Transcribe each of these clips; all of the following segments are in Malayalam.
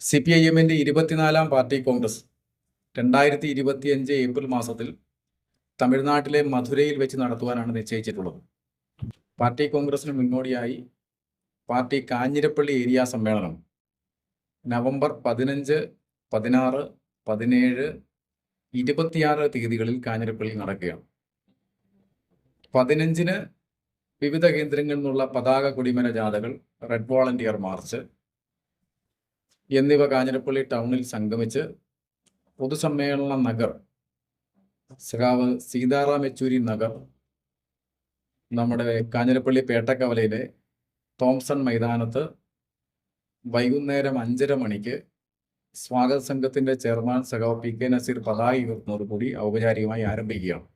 സി പി ഐ എമ്മിന്റെ ഇരുപത്തിനാലാം പാർട്ടി കോൺഗ്രസ് രണ്ടായിരത്തി ഇരുപത്തിയഞ്ച് ഏപ്രിൽ മാസത്തിൽ തമിഴ്നാട്ടിലെ മധുരയിൽ വെച്ച് നടത്തുവാനാണ് നിശ്ചയിച്ചിട്ടുള്ളത്. പാർട്ടി കോൺഗ്രസിന് മുന്നോടിയായി പാർട്ടി കാഞ്ഞിരപ്പള്ളി ഏരിയ സമ്മേളനം. നവംബർ പതിനഞ്ച് പതിനാറ് പതിനേഴ് ഇരുപത്തിയാറ് തീയതികളിൽ കാഞ്ഞിരപ്പള്ളി നടക്കുകയാണ്. പതിനഞ്ചിന് വിവിധ കേന്ദ്രങ്ങളിൽ നിന്നുള്ള പതാക കൊടിമര ജാഥകൾ റെഡ് വോളണ്ടിയർ മാർച്ച് എന്നിവ കാഞ്ഞിരപ്പള്ളി ടൗണിൽ സംഗമിച്ച് പൊതുസമ്മേളന നഗർ സഖാവ് സീതാറാം യെച്ചൂരി നഗർ നമ്മുടെ കാഞ്ഞിരപ്പള്ളി പേട്ടക്കവലയിലെ തോംസൺ മൈതാനത്ത് വൈകുന്നേരം അഞ്ചര മണിക്ക് സ്വാഗത സംഘത്തിന്റെ ചെയർമാൻ സഖാവ് പി കെ നസീർ പതാക ഉയർത്തുന്നതോടുകൂടി ഔപചാരികമായി ആരംഭിക്കുകയാണ്.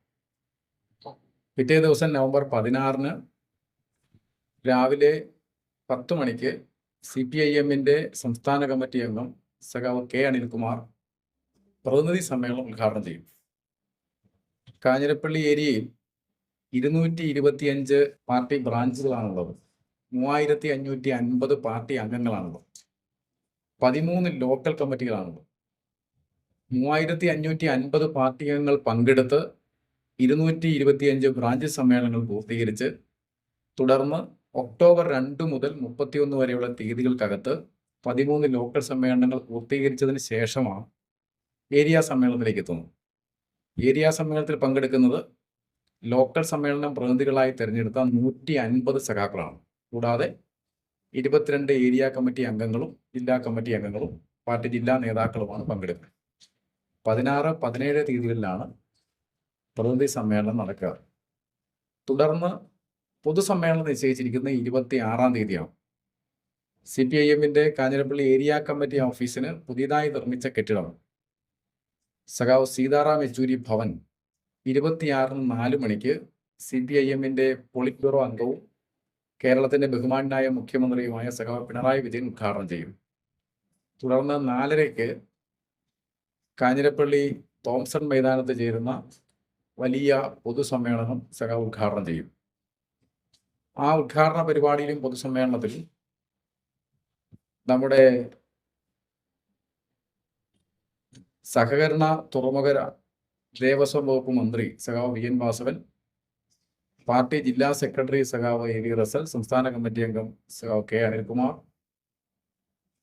പിറ്റേ ദിവസം നവംബർ പതിനാറിന് രാവിലെ പത്ത് മണിക്ക് സി പി ഐ എമ്മിന്റെ സംസ്ഥാന കമ്മിറ്റി അംഗം സഖാവ് കെ അനിൽകുമാർ പ്രതിനിധി സമ്മേളനം ഉദ്ഘാടനം ചെയ്യും. കാഞ്ഞിരപ്പള്ളി ഏരിയയിൽ ഇരുന്നൂറ്റി ഇരുപത്തിയഞ്ച് പാർട്ടി ബ്രാഞ്ചുകളാണുള്ളത്. മൂവായിരത്തി അഞ്ഞൂറ്റി അൻപത് പാർട്ടി അംഗങ്ങളാണുള്ളത്. പതിമൂന്ന് ലോക്കൽ കമ്മിറ്റികളാണുള്ളത്. മൂവായിരത്തി അഞ്ഞൂറ്റി അൻപത് പാർട്ടി അംഗങ്ങൾ പങ്കെടുത്ത് ഇരുന്നൂറ്റി ഇരുപത്തിയഞ്ച് ബ്രാഞ്ച് സമ്മേളനങ്ങൾ പൂർത്തീകരിച്ച് തുടർന്ന് ഒക്ടോബർ രണ്ട് മുതൽ മുപ്പത്തിയൊന്ന് വരെയുള്ള തീയതികൾക്കകത്ത് പതിമൂന്ന് ലോക്കൽ സമ്മേളനങ്ങൾ പൂർത്തീകരിച്ചതിന് ശേഷമാണ് ഏരിയ സമ്മേളനത്തിലേക്ക് എത്തുന്നത്. ഏരിയ സമ്മേളനത്തിൽ പങ്കെടുക്കുന്നത് ലോക്കൽ സമ്മേളനം പ്രതിനിധികളായി തിരഞ്ഞെടുത്ത നൂറ്റി അൻപത് സഖാക്കളാണ്. കൂടാതെ ഇരുപത്തിരണ്ട് ഏരിയ കമ്മിറ്റി അംഗങ്ങളും ജില്ലാ കമ്മിറ്റി അംഗങ്ങളും പാർട്ടി ജില്ലാ നേതാക്കളുമാണ് പങ്കെടുക്കുന്നത്. പതിനാറ് പതിനേഴ് തീയതികളിലാണ് പ്രതിനിധി സമ്മേളനം നടക്കുക. തുടർന്ന് പൊതുസമ്മേളനം നിശ്ചയിച്ചിരിക്കുന്നത് ഇരുപത്തി ആറാം തീയതിയാണ്. സി പി ഐ എമ്മിന്റെ കാഞ്ഞിരപ്പള്ളി ഏരിയ കമ്മിറ്റി ഓഫീസിന് പുതിയതായി നിർമ്മിച്ച കെട്ടിടം. സഖാവ് സീതാറാം യെച്ചൂരി ഭവൻ. ഇരുപത്തിയാറിന് നാല് മണിക്ക് സി പി ഐ എമ്മിന്റെ പോളിറ്റ് ബ്യൂറോ അംഗവും കേരളത്തിന്റെ ബഹുമാനായ മുഖ്യമന്ത്രിയുമായ സഖാവ് പിണറായി വിജയൻ ഉദ്ഘാടനം ചെയ്യും. തുടർന്ന് നാലരയ്ക്ക് കാഞ്ഞിരപ്പള്ളി തോംസൺ മൈതാനത്ത് ചേരുന്ന വലിയ പൊതുസമ്മേളനം സഖാവ് ഉദ്ഘാടനം ചെയ്യും. ആ ഉദ്ഘാടന പരിപാടിയിലും പൊതുസമ്മേളനത്തിൽ നമ്മുടെ സഹകരണ തുറമുഖ ദേവസ്വം വകുപ്പ് മന്ത്രി സഖാവ് വി എൻ വാസവൻ പാർട്ടി ജില്ലാ സെക്രട്ടറി സഖാവ് എ വി റസൽ സംസ്ഥാന കമ്മിറ്റി അംഗം സഖാവ് കെ അനിൽകുമാർ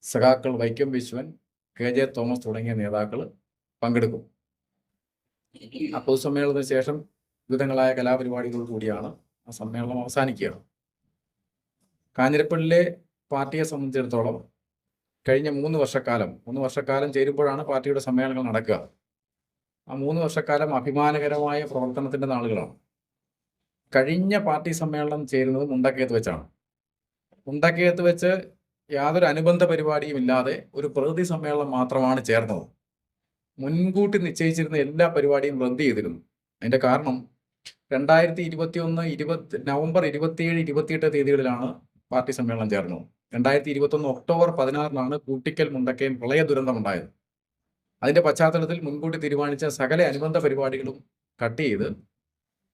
സഖാക്കൾ വൈക്കം വിശ്വൻ കെ ജെ തോമസ് തുടങ്ങിയ നേതാക്കൾ പങ്കെടുക്കും. ആ പൊതുസമ്മേളനത്തിന് ശേഷം വിവിധങ്ങളായ കലാപരിപാടികൾ കൂടിയാണ് ആ സമ്മേളനം അവസാനിക്കുകയാണ്. കാഞ്ഞിരപ്പള്ളിയിലെ പാർട്ടിയെ സംബന്ധിച്ചിടത്തോളം കഴിഞ്ഞ മൂന്ന് വർഷക്കാലം മൂന്ന് വർഷക്കാലം ചേരുമ്പോഴാണ് പാർട്ടിയുടെ സമ്മേളനങ്ങൾ നടക്കുക. ആ മൂന്ന് വർഷക്കാലം അഭിമാനകരമായ പ്രവർത്തനത്തിന്റെ നാളുകളാണ്. കഴിഞ്ഞ പാർട്ടി സമ്മേളനം ചേരുന്നത് മുണ്ടക്കയത്ത് വെച്ചാണ്. മുണ്ടക്കയത്ത് വെച്ച് യാതൊരു അനുബന്ധ പരിപാടിയും ഇല്ലാതെ ഒരു പ്രകൃതി സമ്മേളനം മാത്രമാണ് ചേർന്നത്. മുൻകൂട്ടി നിശ്ചയിച്ചിരുന്ന എല്ലാ പരിപാടിയും റദ്ദ് ചെയ്തിരുന്നു. അതിന്റെ കാരണം രണ്ടായിരത്തി ഇരുപത്തി ഒന്ന് ഇരുപത്തി നവംബർ ഇരുപത്തിയേഴ് ഇരുപത്തിയെട്ട് തീയതികളിലാണ് പാർട്ടി സമ്മേളനം ചേർന്നത്. രണ്ടായിരത്തി ഇരുപത്തി ഒന്ന് ഒക്ടോബർ പതിനാറിനാണ് കൂട്ടിക്കൽ മുണ്ടക്കയം പ്രളയ ദുരന്തമുണ്ടായത് അതിന്റെ പശ്ചാത്തലത്തിൽ മുൻകൂട്ടി തീരുമാനിച്ച സകല അനുബന്ധ പരിപാടികളും കട്ട് ചെയ്ത്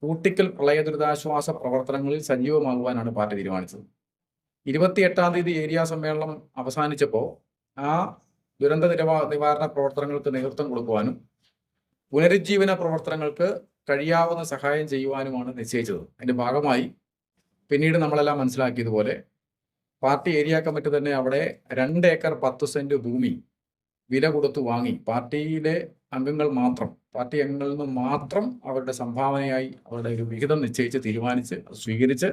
കൂട്ടിക്കൽ പ്രളയ ദുരിതാശ്വാസ പ്രവർത്തനങ്ങളിൽ സജീവമാകുവാനാണ് പാർട്ടി തീരുമാനിച്ചത്. ഇരുപത്തിയെട്ടാം തീയതി ഏരിയ സമ്മേളനം അവസാനിച്ചപ്പോൾ ആ ദുരന്ത നിരവാ നിവാരണ പ്രവർത്തനങ്ങൾക്ക് നേതൃത്വം കൊടുക്കുവാനും പുനരുജ്ജീവന പ്രവർത്തനങ്ങൾക്ക് കഴിയാവുന്ന സഹായം ചെയ്യുവാനുമാണ് നിശ്ചയിച്ചത്. അതിന്റെ ഭാഗമായി പിന്നീട് നമ്മളെല്ലാം മനസ്സിലാക്കിയതുപോലെ പാർട്ടി ഏരിയ കമ്മിറ്റി തന്നെ അവിടെ രണ്ട് ഏക്കർ പത്ത് സെന്റ് ഭൂമി വില കൊടുത്തു വാങ്ങി. പാർട്ടിയിലെ അംഗങ്ങൾ മാത്രം പാർട്ടി അംഗങ്ങളിൽ നിന്ന് മാത്രം അവരുടെ സംഭാവനയായി അവരുടെ ഒരു വിഹിതം നിശ്ചയിച്ച് തീരുമാനിച്ച് സ്വീകരിച്ച്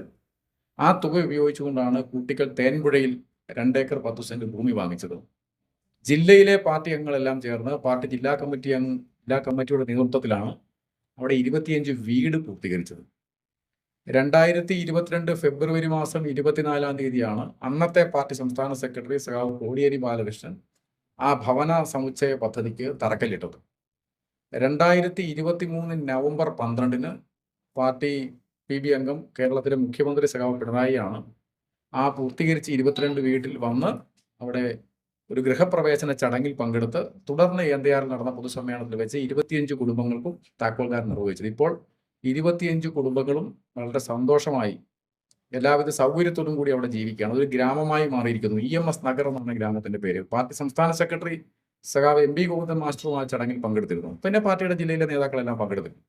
ആ തുക ഉപയോഗിച്ചുകൊണ്ടാണ് കൂട്ടിക്കൽ തേൻപുഴയിൽ രണ്ടേക്കർ പത്ത് സെന്റ് ഭൂമി വാങ്ങിച്ചത്. ജില്ലയിലെ പാർട്ടി അംഗങ്ങളെല്ലാം ചേർന്ന് പാർട്ടി ജില്ലാ കമ്മിറ്റി അംഗ ജില്ലാ കമ്മിറ്റിയുടെ നേതൃത്വത്തിലാണ് അവിടെ ഇരുപത്തിയഞ്ച് വീട് പൂർത്തീകരിച്ചത്. രണ്ടായിരത്തി ഇരുപത്തിരണ്ട് ഫെബ്രുവരി മാസം ഇരുപത്തിനാലാം തീയതിയാണ് അന്നത്തെ പാർട്ടി സംസ്ഥാന സെക്രട്ടറി സഖാവ് കോടിയേരി ബാലകൃഷ്ണൻ ആ ഭവന സമുച്ചയ പദ്ധതിക്ക് തറക്കല്ലിട്ടത്. രണ്ടായിരത്തി ഇരുപത്തി മൂന്ന് നവംബർ പന്ത്രണ്ടിന് പാർട്ടി പി ബി അംഗം കേരളത്തിലെ മുഖ്യമന്ത്രി സഖാവ് പിണറായിയാണ് ആ പൂർത്തീകരിച്ച് ഇരുപത്തിരണ്ട് വീട്ടിൽ വന്ന് അവിടെ ഒരു ഗൃഹപ്രവേശന ചടങ്ങിൽ പങ്കെടുത്ത് തുടർന്ന് എന്തയാറിൽ നടന്ന പൊതുസമ്മേളനത്തിൽ വെച്ച് ഇരുപത്തിയഞ്ച് കുടുംബങ്ങൾക്കും താക്കോൽദാനം നിർവഹിച്ചത്. ഇപ്പോൾ ഇരുപത്തിയഞ്ച് കുടുംബങ്ങളും വളരെ സന്തോഷമായി എല്ലാവിധ സൗകര്യത്തോടും കൂടി അവിടെ ജീവിക്കുകയാണ്. ഒരു ഗ്രാമമായി മാറിയിരിക്കുന്നു. ഇ എം എസ് നഗർ എന്നാണ് ഗ്രാമത്തിന്റെ പേര്. പാർട്ടി സംസ്ഥാന സെക്രട്ടറി സഖാവ് എം പി ഗോവിന്ദൻ മാസ്റ്ററും ആ ചടങ്ങിൽ പങ്കെടുത്തിരുന്നു. പിന്നെ പാർട്ടിയുടെ ജില്ലയിലെ നേതാക്കളെല്ലാം പങ്കെടുത്തിരുന്നു.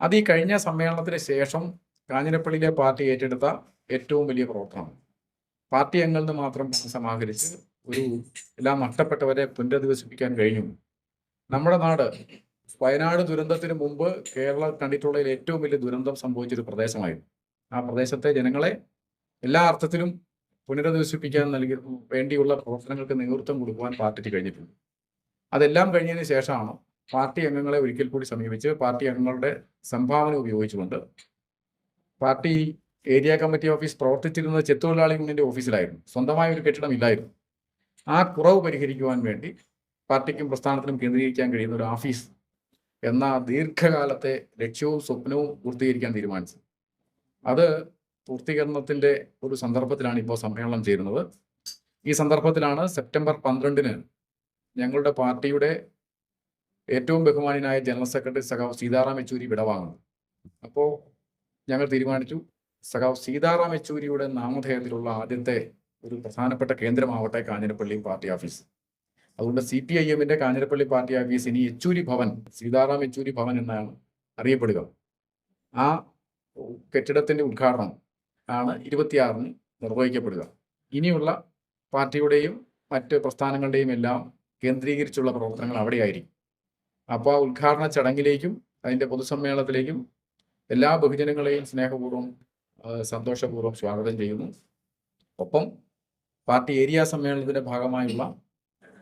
അത് ഈ കഴിഞ്ഞ സമ്മേളനത്തിന് ശേഷം കാഞ്ഞിരപ്പള്ളിയിലെ പാർട്ടി ഏറ്റെടുത്ത ഏറ്റവും വലിയ പ്രവർത്തനമാണ്. പാർട്ടി അംഗങ്ങളിൽ നിന്ന് മാത്രം സമാഹരിച്ച് ഒരു എല്ലാം നഷ്ടപ്പെട്ടവരെ പുനരധിവസിപ്പിക്കാൻ കഴിഞ്ഞു. നമ്മുടെ നാട് വയനാട് ദുരന്തത്തിന് മുമ്പ് കേരളം കണ്ടിട്ടുള്ളതിൽ ഏറ്റവും വലിയ ദുരന്തം സംഭവിച്ചൊരു പ്രദേശമായിരുന്നു. ആ പ്രദേശത്തെ ജനങ്ങളെ എല്ലാ അർത്ഥത്തിലും പുനരധിവസിപ്പിക്കാൻ നൽകി വേണ്ടിയുള്ള പ്രവർത്തനങ്ങൾക്ക് നേതൃത്വം കൊടുക്കുവാൻ പാർട്ടിക്ക് കഴിഞ്ഞിട്ടുണ്ട്. അതെല്ലാം കഴിഞ്ഞതിന് ശേഷമാണ് പാർട്ടി അംഗങ്ങളെ ഒരിക്കൽ കൂടി സമീപിച്ച് പാർട്ടി അംഗങ്ങളുടെ സംഭാവന ഉപയോഗിച്ചുകൊണ്ട് പാർട്ടി ഏരിയ കമ്മിറ്റി ഓഫീസ് പ്രവർത്തിച്ചിരുന്നത് ചെത്തൊഴിലാളി യൂണിയന്റെ ഓഫീസിലായിരുന്നു. സ്വന്തമായ ഒരു കെട്ടിടം ഇല്ലായിരുന്നു. ആ കുറവ് പരിഹരിക്കുവാൻ വേണ്ടി പാർട്ടിക്കും പ്രസ്ഥാനത്തിനും കേന്ദ്രീകരിക്കാൻ കഴിയുന്ന ഒരു ഓഫീസ് എന്ന ദീർഘകാലത്തെ ലക്ഷ്യവും സ്വപ്നവും പൂർത്തീകരിക്കാൻ തീരുമാനിച്ചു അത് പൂർത്തീകരണത്തിന്റെ ഒരു സന്ദർഭത്തിലാണ് ഇപ്പോൾ സമ്മേളനം ചേരുന്നത്. ഈ സന്ദർഭത്തിലാണ് സെപ്റ്റംബർ പന്ത്രണ്ടിന് ഞങ്ങളുടെ പാർട്ടിയുടെ ഏറ്റവും ബഹുമാനായ ജനറൽ സെക്രട്ടറി സഖാവ് സീതാറാം യെച്ചൂരി വിടവാങ്ങുന്നത്. അപ്പോൾ ഞങ്ങൾ തീരുമാനിച്ചു സഖാവ് സീതാറാം യെച്ചൂരിയുടെ നാമധേയത്തിലുള്ള ആദ്യത്തെ ഒരു പ്രധാനപ്പെട്ട കേന്ദ്രമാവട്ടെ കാഞ്ഞിരപ്പള്ളി പാർട്ടി ഓഫീസ്. അതുകൊണ്ട് സി പി ഐ എമ്മിന്റെ കാഞ്ഞിരപ്പള്ളി പാർട്ടി ഓഫീസ് ഇനി യെച്ചൂരി ഭവൻ സീതാറാം യെച്ചൂരി ഭവൻ എന്നാണ് അറിയപ്പെടുക. ആ കെട്ടിടത്തിന്റെ ഉദ്ഘാടനം ആണ് ഇരുപത്തിയാറിന് നിർവഹിക്കപ്പെടുക. ഇനിയുള്ള പാർട്ടിയുടെയും മറ്റ് പ്രസ്ഥാനങ്ങളുടെയും എല്ലാം കേന്ദ്രീകരിച്ചുള്ള പ്രവർത്തനങ്ങൾ അവിടെയായിരിക്കും. അപ്പോൾ ആ ഉദ്ഘാടന ചടങ്ങിലേക്കും അതിന്റെ പൊതുസമ്മേളനത്തിലേക്കും എല്ലാ ബഹുജനങ്ങളെയും സ്നേഹപൂർവം സന്തോഷപൂർവം സ്വാഗതം ചെയ്യുന്നു. ഒപ്പം പാർട്ടി ഏരിയ സമ്മേളനത്തിന്റെ ഭാഗമായുള്ള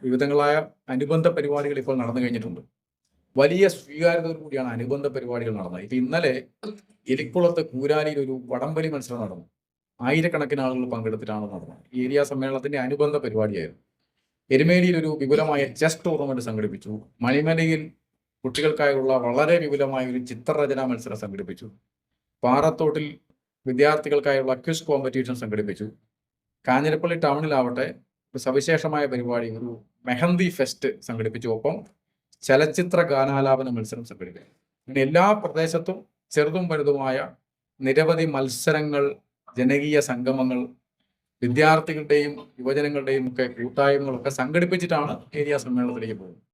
വിവിധങ്ങളായ അനുബന്ധ പരിപാടികൾ ഇപ്പോൾ നടന്നു കഴിഞ്ഞിട്ടുണ്ട്. വലിയ സ്വീകാര്യതയോടു കൂടിയാണ് അനുബന്ധ പരിപാടികൾ നടന്നത്. ഇപ്പൊ ഇന്നലെ എലിക്കുളത്ത് കൂരാലിയിൽ ഒരു വടംവലി മത്സരം നടന്നു. ആയിരക്കണക്കിന് ആളുകൾ പങ്കെടുത്തിട്ടാണ് നടന്നത്. ഏരിയ സമ്മേളനത്തിന്റെ അനുബന്ധ പരിപാടിയായിരുന്നു. എരുമേലിയിൽ ഒരു വിപുലമായ ചെസ് ടൂർണമെന്റ് സംഘടിപ്പിച്ചു. മണിമലയിൽ കുട്ടികൾക്കായുള്ള വളരെ വിപുലമായ ഒരു ചിത്രരചനാ മത്സരം സംഘടിപ്പിച്ചു. പാറത്തോട്ടിൽ വിദ്യാർത്ഥികൾക്കായുള്ള ക്വിസ് കോമ്പറ്റീഷൻ സംഘടിപ്പിച്ചു. കാഞ്ഞിരപ്പള്ളി ടൗണിലാവട്ടെ ഒരു സവിശേഷമായ പരിപാടി ഒരു മെഹന്തി ഫെസ്റ്റ് സംഘടിപ്പിച്ചു. ഒപ്പം ചലച്ചിത്ര ഗാനാലാപന മത്സരം സംഘടിപ്പിക്കും. അങ്ങനെ എല്ലാ പ്രദേശത്തും ചെറുതും വലുതുമായ നിരവധി മത്സരങ്ങൾ ജനകീയ സംഗമങ്ങൾ വിദ്യാർത്ഥികളുടെയും യുവജനങ്ങളുടെയും ഒക്കെ കൂട്ടായ്മകളൊക്കെ സംഘടിപ്പിച്ചിട്ടാണ് ഏരിയ സമ്മേളനത്തിലേക്ക് പോകുന്നത്.